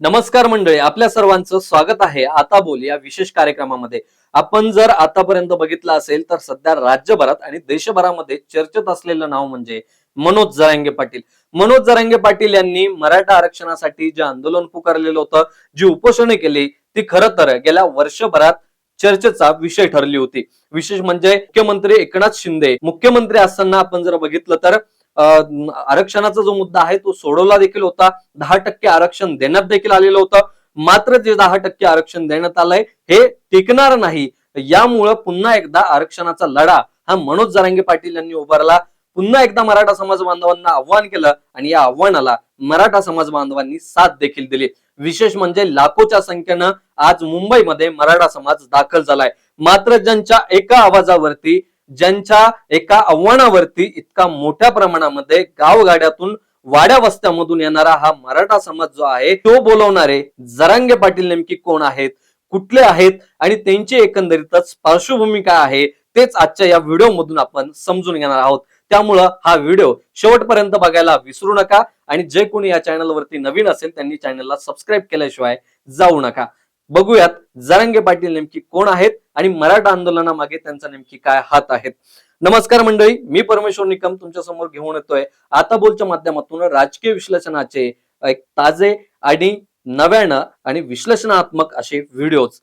नमस्कार मंडळी आपल्या सर्वांचं स्वागत आहे. आता बोल या विशेष कार्यक्रमामध्ये. आपण जर आतापर्यंत बघितलं असेल तर सध्या राज्यभरात आणि देशभरामध्ये चर्चेत असलेलं नाव म्हणजे मनोज जरांगे पाटील. मनोज जरांगे पाटील यांनी मराठा आरक्षणासाठी जे आंदोलन पुकारलेलं होतं जी उपोषणे केली ती खरं तर गेल्या वर्षभरात चर्चेचा विषय ठरली होती. विशेष म्हणजे मुख्यमंत्री एकनाथ शिंदे. मुख्यमंत्री असताना आपण जर बघितलं तर आरक्षणाचा जो मुद्दा आहे तो सोडवला देखील होता. दहा टक्के आरक्षण देण्यात देखील आलेलं होतं. मात्र जे दहा टक्के आरक्षण देण्यात आलंय हे टिकणार नाही. यामुळं पुन्हा एकदा आरक्षणाचा लढा हा मनोज जरांगे पाटील यांनी उभारला. पुन्हा एकदा मराठा समाज बांधवांना आव्हान केलं आणि या आव्हानाला मराठा समाज बांधवांनी साथ देखील दिली. विशेष म्हणजे लाखोच्या संख्येनं आज मुंबईमध्ये मराठा समाज दाखल झालाय. मात्र ज्यांच्या एका आवाजावरती ज्यांच्या एका आव्हानावरती इतका मोठ्या प्रमाणामध्ये गावगाड्यातून वाड्या वस्त्यामधून येणारा हा मराठा समाज जो आहे तो बोलवणारे जरांगे पाटील नेमकी कोण आहेत कुठले आहेत आणि त्यांची एकंदरीतच पार्श्वभूमी काय आहे तेच आजच्या या व्हिडिओ मधून आपण समजून घेणार आहोत. त्यामुळं हा व्हिडिओ शेवटपर्यंत बघायला विसरू नका आणि जे कोणी या चॅनलवरती नवीन असेल त्यांनी चॅनलला सबस्क्राईब केल्याशिवाय जाऊ नका. बघूयात जरांगे पाटील नेमकी कोण आहेत आणि मराठा आंदोलनामागे त्यांचा नेमकी काय हात आहेत. नमस्कार मंडळी मी परमेश्वर निकम तुमच्यासमोर घेऊन येतोय. आता बोलच्या माध्यमातून राजकीय विश्लेषणाचे एक ताजे आणि नव्यानं आणि विश्लेषणात्मक असे व्हिडिओज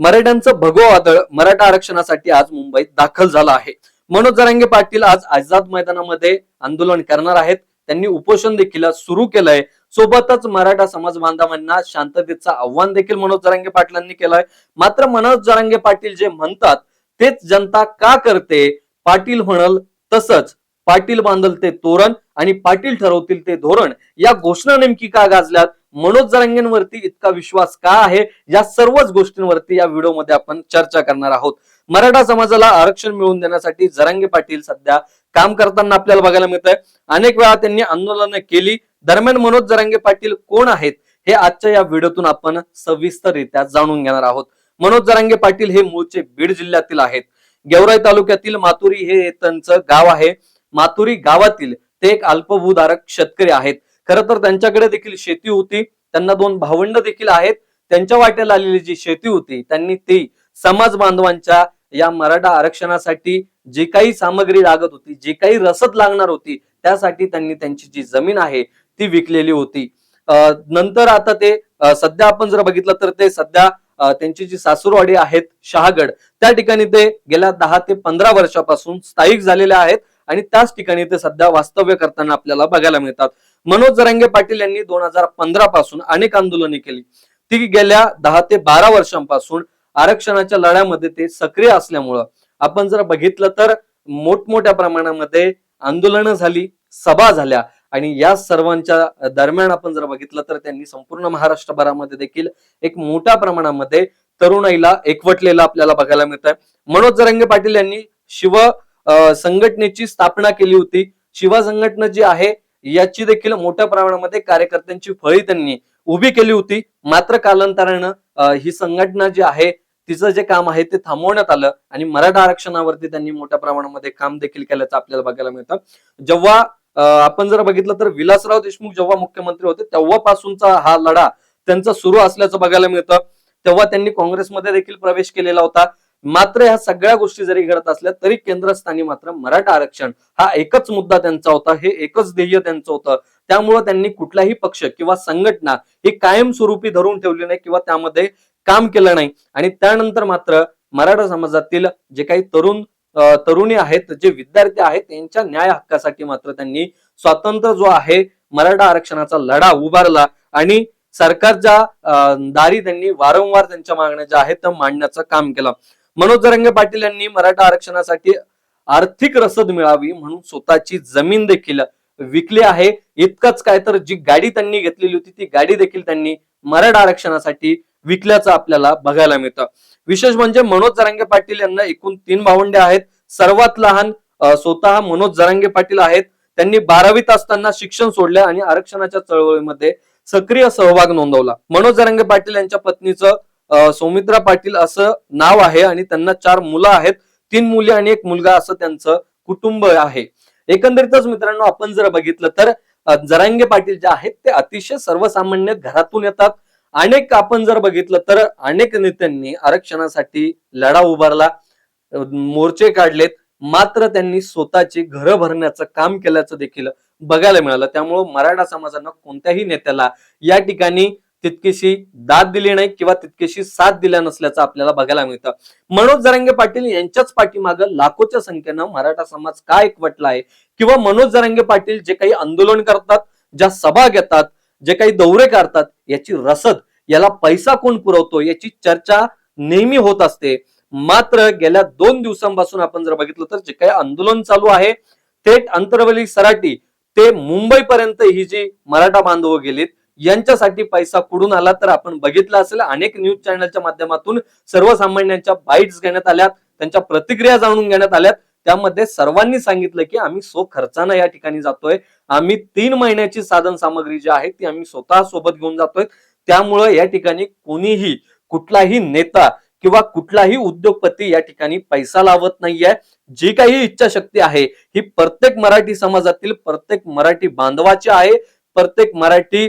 मराठ्यांचं भगव वादळ मराठा आरक्षणासाठी आज मुंबईत दाखल झालं आहे. मनोज जरांगे पाटील आज आझाद मैदानामध्ये आंदोलन करणार आहेत. त्यांनी उपोषण देखील सुरू केलंय. सोबतच मराठा समाज बांधवांना शांततेचं आव्हान देखील मनोज जरांगे पाटलांनी केलंय. मात्र मनोज जरांगे पाटील जे म्हणतात तेच जनता का करते? पाटील म्हणल तसंच. पाटील बांधल ते तोरण आणि पाटील ठरवतील ते धोरण. या घोषणा नेमकी का गाजल्यात? मनोज जरांगेंवरती इतका विश्वास का आहे? या सर्वच गोष्टींवरती या व्हिडिओमध्ये आपण चर्चा करणार आहोत. मराठा समाजाला आरक्षण मिळवून देण्यासाठी जरांगे पाटील सध्या काम करताना आपल्याला बघायला मिळत आहे अनेक वेळा त्यांनी आंदोलनं केली दरम्यान मनोज जरांगे पाटील कोण आहेत हे आजच्या या व्हिडिओतून आपण सविस्तररित्या जाणून घेणार आहोत. मनोज जरांगे पाटील हे मूळचे बीड जिल्ह्यातील आहेत. गेवराई तालुक्यातील मातुरी हे त्यांचं गाव आहे. मातुरी गावातील ते एक अल्पभूधारक शेतकरी आहेत. खरं तर त्यांच्याकडे देखील शेती होती. त्यांना दोन भावंड देखील आहेत. त्यांच्या वाट्याला आलेली जी शेती होती त्यांनी ती समाज बांधवांच्या या मराठा आरक्षणासाठी जी काही सामग्री लागत होती जी काही रसद लागणार होती त्यासाठी त्यांनी त्यांची जी जमीन आहे ती विकलेली होती. नंतर आता ते सध्या आपण जर बघितलं तर ते सध्या त्यांची जी सासूरवाडी आहेत शहागड त्या ठिकाणी ते गेल्या दहा ते पंधरा वर्षापासून स्थायिक झालेले आहेत आणि त्याच ठिकाणी ते सध्या वास्तव्य करताना आपल्याला बघायला मिळतात. मनोज जरांगे पाटील यांनी दोन हजार पंधरा पासून अनेक आंदोलने केली. ती गेल्या दहा ते बारा वर्षांपासून आरक्षणाच्या लढ्यामध्ये ते सक्रिय असल्यामुळं. आपण जर बघितलं तर मोठमोठ्या प्रमाणामध्ये आंदोलनं झाली सभा झाल्या. आणि या सर्वांच्या दरम्यान आपण जर बघितलं तर त्यांनी संपूर्ण महाराष्ट्रभरामध्ये देखील एक मोठ्या प्रमाणामध्ये तरुणाईला एकवटलेलं आपल्याला बघायला मिळत आहे मनोज जरंगे पाटील यांनी शिव संघटनेची स्थापना केली होती. शिवा संघटना जी आहे याची देखील मोठ्या प्रमाणामध्ये कार्यकर्त्यांची फळी त्यांनी उभी केली होती. मात्र कालांतरानं ही संघटना जी आहे तिचं जे काम आहे ते थांबवण्यात आलं आणि मराठा आरक्षणावरती त्यांनी मोठ्या प्रमाणामध्ये काम देखील केल्याचं आपल्याला बघायला मिळतं. जेव्हा आपण जर बघितलं तर विलासराव देशमुख जेव्हा मुख्यमंत्री होते तेव्हापासूनचा हा लढा त्यांचा सुरू असल्याचं बघायला मिळतं. तेव्हा त्यांनी काँग्रेसमध्ये देखील प्रवेश केलेला होता. मात्र ह्या सगळ्या गोष्टी जरी घडत असल्या तरी केंद्रस्थानी मात्र मराठा आरक्षण हा एकच मुद्दा त्यांचा होता हे एकच ध्येय त्यांचं होतं. त्यामुळं त्यांनी कुठलाही पक्ष किंवा संघटना ही कायमस्वरूपी धरून ठेवली नाही किंवा त्यामध्ये काम केलं नाही. आणि त्यानंतर मात्र मराठा समाजातील जे काही तरुण तरुणी आहेत जे विद्यार्थी आहेत त्यांच्या न्याय हक्कासाठी मात्र त्यांनी स्वातंत्र्य जो आहे मराठा आरक्षणाचा लढा उभारला. आणि सरकारच्या दारी त्यांनी वारंवार त्यांच्या मागण्या ज्या आहेत त्या मांडण्याचं काम केलं. मनोज जरंगे पाटील यांनी मराठा आरक्षणासाठी आर्थिक रसद मिळावी म्हणून स्वतःची जमीन देखील विकली आहे. इतकंच काय तर जी गाडी त्यांनी घेतलेली होती ती गाडी देखील त्यांनी मराठा आरक्षणासाठी विकल्याचं आपल्याला बघायला मिळतं. विशेष म्हणजे मनोज जरांगे पाटील यांना एकूण तीन भावंडे आहेत. सर्वात लहान स्वतः मनोज जरांगे पाटील आहेत. त्यांनी बारावीत असताना शिक्षण सोडलं आणि आरक्षणाच्या चळवळीमध्ये सक्रिय सहभाग नोंदवला. मनोज जरांगे पाटील यांच्या पत्नीचं सौमित्रा पाटील असं नाव आहे आणि त्यांना चार मुलं आहेत. तीन मुली आणि एक मुलगा असं त्यांचं कुटुंब आहे. एकंदरीतच मित्रांनो आपण जर बघितलं तर जरांगे पाटील जे आहेत ते अतिशय सर्वसामान्य घरातून येतात. अनेक आपण जर बघितलं तर अनेक नेत्यांनी आरक्षणासाठी लढा उभारला. मोर्चे काढलेत. मात्र त्यांनी स्वतःची घरं भरण्याचं काम केल्याचं देखील बघायला मिळालं. त्यामुळं मराठा समाजानं कोणत्याही नेत्याला या ठिकाणी तितकीशी दाद दिली नाही किंवा तितकीशी साथ दिल्या नसल्याचं आपल्याला बघायला मिळतं. मनोज जरांगे पाटील यांच्याच पाठीमागं लाखोच्या संख्येनं मराठा समाज का एकवटला आहे? किंवा मनोज जरांगे पाटील जे काही आंदोलन करतात ज्या सभा घेतात जे काही दौरे काढतात याची रसद याला पैसा कोण पुरवतो याची चर्चा नेहमी होत असते. मात्र गेल्या दोन दिवसांपासून आपण जर बघितलं तर जे काही आंदोलन चालू आहे थेट अंतरवली सराटी ते मुंबईपर्यंत ही जी मराठा बांधव गेलीत यांच्यासाठी पैसा कुठून आला तर आपण बघितलं असेल. अनेक न्यूज चॅनलच्या माध्यमातून सर्वसामान्यांच्या बाईट्स घेण्यात आल्यात त्यांच्या प्रतिक्रिया जाणून घेण्यात आल्यात. त्यामध्ये सर्वांनी सांगितलं की आम्ही सो खर्चानं या ठिकाणी जातोय. आम्ही तीन महिन्याची साधन सामग्री जी आहे ती आम्ही स्वतः सोबत घेऊन जातोय. त्यामुळं या ठिकाणी कोणीही कुठलाही नेता किंवा कुठलाही उद्योगपती या ठिकाणी पैसा लावत नाहीये. जी काही इच्छाशक्ती आहे ही प्रत्येक मराठी समाजातील प्रत्येक मराठी बांधवाची आहे प्रत्येक मराठी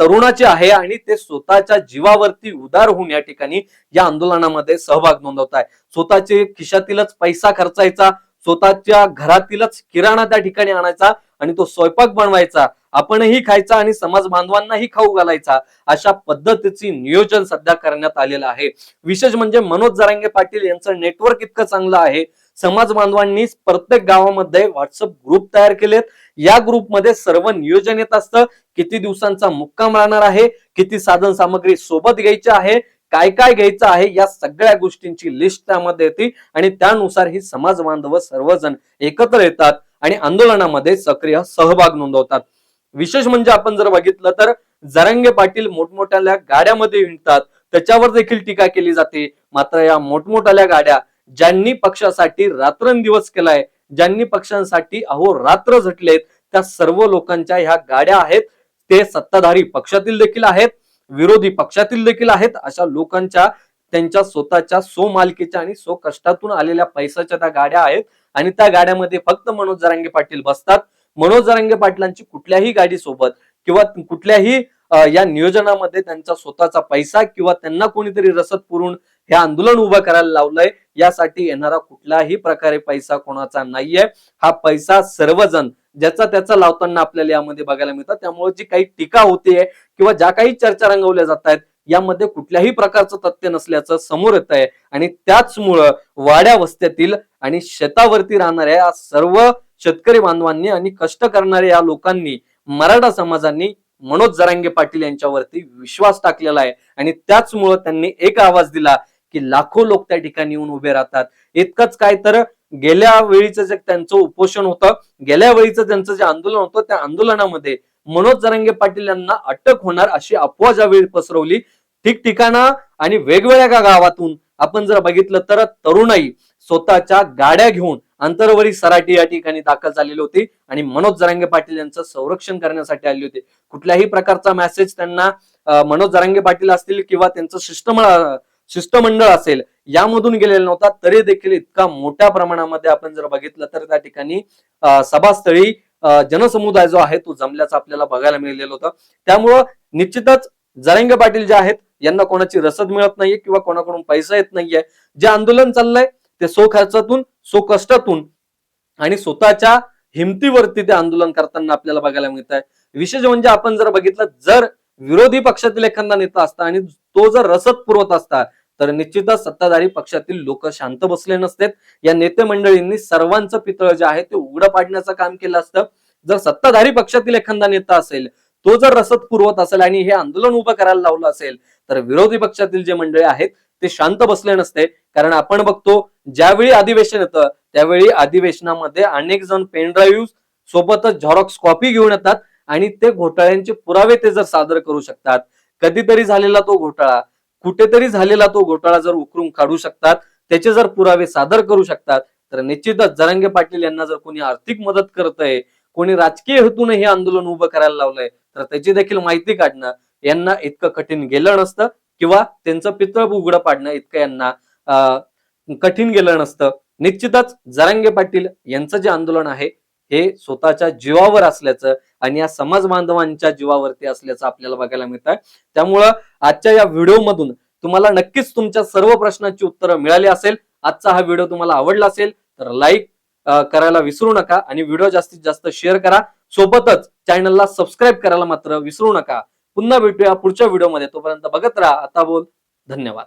तरुणाची आहे आणि ते स्वतःच्या जीवावरती उदार होऊन या ठिकाणी या आंदोलनामध्ये सहभाग नोंदवत आहे स्वतःचे खिशातीलच पैसा खर्चायचा स्वतःच्या घरातीलच किराणा त्या ठिकाणी आणायचा आणि तो स्वयंपाक बनवायचा आपणही खायचा आणि समाज बांधवांनाही खाऊ घालायचा अशा पद्धतीची नियोजन सध्या करण्यात आलेलं आहे. विशेष म्हणजे मनोज जरांगे पाटील यांचं नेटवर्क इतकं चांगलं आहे. समाज बांधवांनी प्रत्येक गावामध्ये व्हॉट्सअप ग्रुप तयार केलेत. या ग्रुपमध्ये सर्व नियोजन येत असतं. किती दिवसांचा मुक्काम राहणार आहे? किती साधन सामग्री सोबत घ्यायची आहे? काय काय घ्यायचं आहे? या सगळ्या गोष्टींची लिस्ट त्यामध्ये येते. आणि त्यानुसार ही समाज बांधव सर्वजण एकत्र येतात. आणि आंदोलनामध्ये सक्रिय सहभाग नोंदवतात. विशेष म्हणजे आपण जर बघितलं तर जरांगे पाटील मोठमोठ्या गाड्यामध्ये हिंडतात त्याच्यावर देखील टीका केली जाते. मात्र या मोठमोठ्या गाड्या ज्यांनी पक्षासाठी रात्रंदिवस केलाय ज्यांनी पक्षांसाठी अहो रात्र झटलेत त्या सर्व लोकांच्या ह्या गाड्या आहेत. ते सत्ताधारी पक्षातील देखील आहेत विरोधी पक्षातील देखील आहेत. अशा लोकांच्या त्यांच्या स्वतःच्या सो मालकीच्या आणि सो कष्टातून आलेल्या पैशाच्या त्या गाड्या आहेत. आणि त्या गाड्यामध्ये फक्त मनोज जरांगे पाटील बसतात. मनोज जरांगे पाटलांची कुठल्याही गाडी सोबत किंवा कुठल्याही या नियोजनामध्ये त्यांचा स्वतःचा पैसा किंवा त्यांना कोणीतरी रसद पुरून हे आंदोलन उभं करायला लावलंय यासाठी येणारा कुठल्याही प्रकारे पैसा कोणाचा नाहीये. हा पैसा सर्वजण ज्याचा त्याचा लावताना आपल्याला यामध्ये बघायला मिळतं त्यामुळे जी काही टीका होतीये किंवा ज्या काही चर्चा रंगवल्या जात आहेत यामध्ये कुठल्याही प्रकारचं तथ्य नसल्याचं समोर येत आहे. आणि त्याचमुळं वाड्या वस्त्यातील आणि शेतावरती राहणाऱ्या या सर्व शेतकरी बांधवांनी आणि कष्ट करणाऱ्या या लोकांनी मराठा समाजांनी मनोज जरांगे पाटील यांच्यावरती विश्वास टाकलेला आहे. आणि त्याचमुळं त्यांनी एक आवाज दिला की लाखो लोक त्या ठिकाणी येऊन उभे राहतात. इतकंच काय तर गेल्या वेळीचं जे त्यांचं उपोषण होतं गेल्या वेळीचं त्यांचं जे आंदोलन होतं त्या आंदोलनामध्ये मनोज जरांगे पाटील यांना अटक होणार अशी अफवा ज्यावेळी पसरवली ठिकठिकाणा आणि वेगवेगळ्या गावातून आपण जर बघितलं तर तरुणाई स्वतःच्या गाड्या घेऊन अंतरवरी सराटी या ठिकाणी दाखल झालेली होती आणि मनोज जरांगे पाटील यांचं संरक्षण करण्यासाठी आली होती. कुठल्याही प्रकारचा मेसेज त्यांना मनोज जरांगे पाटील असतील किंवा त्यांचं शिष्टमंडळ शिष्टमंडळ असेल यामधून गेलेला नव्हता तरी देखील इतका मोठ्या प्रमाणामध्ये आपण जर बघितलं तर त्या ठिकाणी सभास्थळी जनसमुदाय जो आहे तो जमल्याचं आपल्याला बघायला मिळालेलं होतं. त्यामुळं निश्चितच जरांगे पाटील जे आहेत यांना कोणाची रसद मिळत नाहीये किंवा कोणाकडून पैसा येत नाहीये. जे आंदोलन चाललंय ते सो खर्चातून सो कष्टातून आणि स्वतःच्या हिमतीवरती ते आंदोलन करताना आपल्याला बघायला मिळत आहे विशेष म्हणजे आपण जर बघितलं जर विरोधी पक्षातील एखादा नेता असता आणि तो जर रसद पुरवत असता तर निश्चितच सत्ताधारी पक्षातील लोक शांत बसले नसते या नेते मंडळींनी सर्वांचं पितळ जे आहे ते उघडं पाडण्याचं काम केलं असतं. जर सत्ताधारी पक्षातील एखादा नेता असेल तो जर रसद पुरवत असेल आणि हे आंदोलन उभं करायला लावलं असेल तर विरोधी पक्षातील जे मंडळी आहेत ते शांत बसले नसते. कारण आपण बघतो ज्यावेळी अधिवेशन येतं त्यावेळी अधिवेशनामध्ये अनेक जण पेनड्राईव्ह सोबतच झॉरॉक्स कॉपी घेऊन येतात आणि ते घोटाळ्यांचे पुरावे ते जर सादर करू शकतात. कधीतरी झालेला तो घोटाळा कुठेतरी झालेला तो घोटाळा जर उकरून काढू शकतात त्याचे जर पुरावे सादर करू शकतात तर निश्चितच जरांगे पाटील यांना जर कोणी आर्थिक मदत करत आहे कोणी राजकीय हेतून हे आंदोलन उभं करायला लावलंय तर त्याची देखील माहिती काढणं यांना इतकं कठीण गेलं नसतं किंवा त्यांचं पितळ उघडं पाडणं इतकं यांना कठीण गेलं नसतं. निश्चितच जरांगे पाटील यांचं जे आंदोलन आहे हे स्वतःच्या जीवावर असल्याचं आणि या समाज बांधवांच्या जीवावरती असल्याचं आपल्याला बघायला मिळत आहे त्यामुळं आजच्या या व्हिडिओमधून तुम्हाला नक्कीच तुमच्या सर्व प्रश्नांची उत्तरं मिळाली असेल. आजचा हा व्हिडिओ तुम्हाला आवडला असेल तर लाईक करायला विसरू नका आणि व्हिडिओ जास्तीत जास्त शेअर करा. सोबतच चॅनलला सबस्क्राईब करायला मात्र विसरू नका. पुन्हा भेटूया पुढच्या व्हिडिओमध्ये तोपर्यंत बघत राहा. आता बोल. धन्यवाद.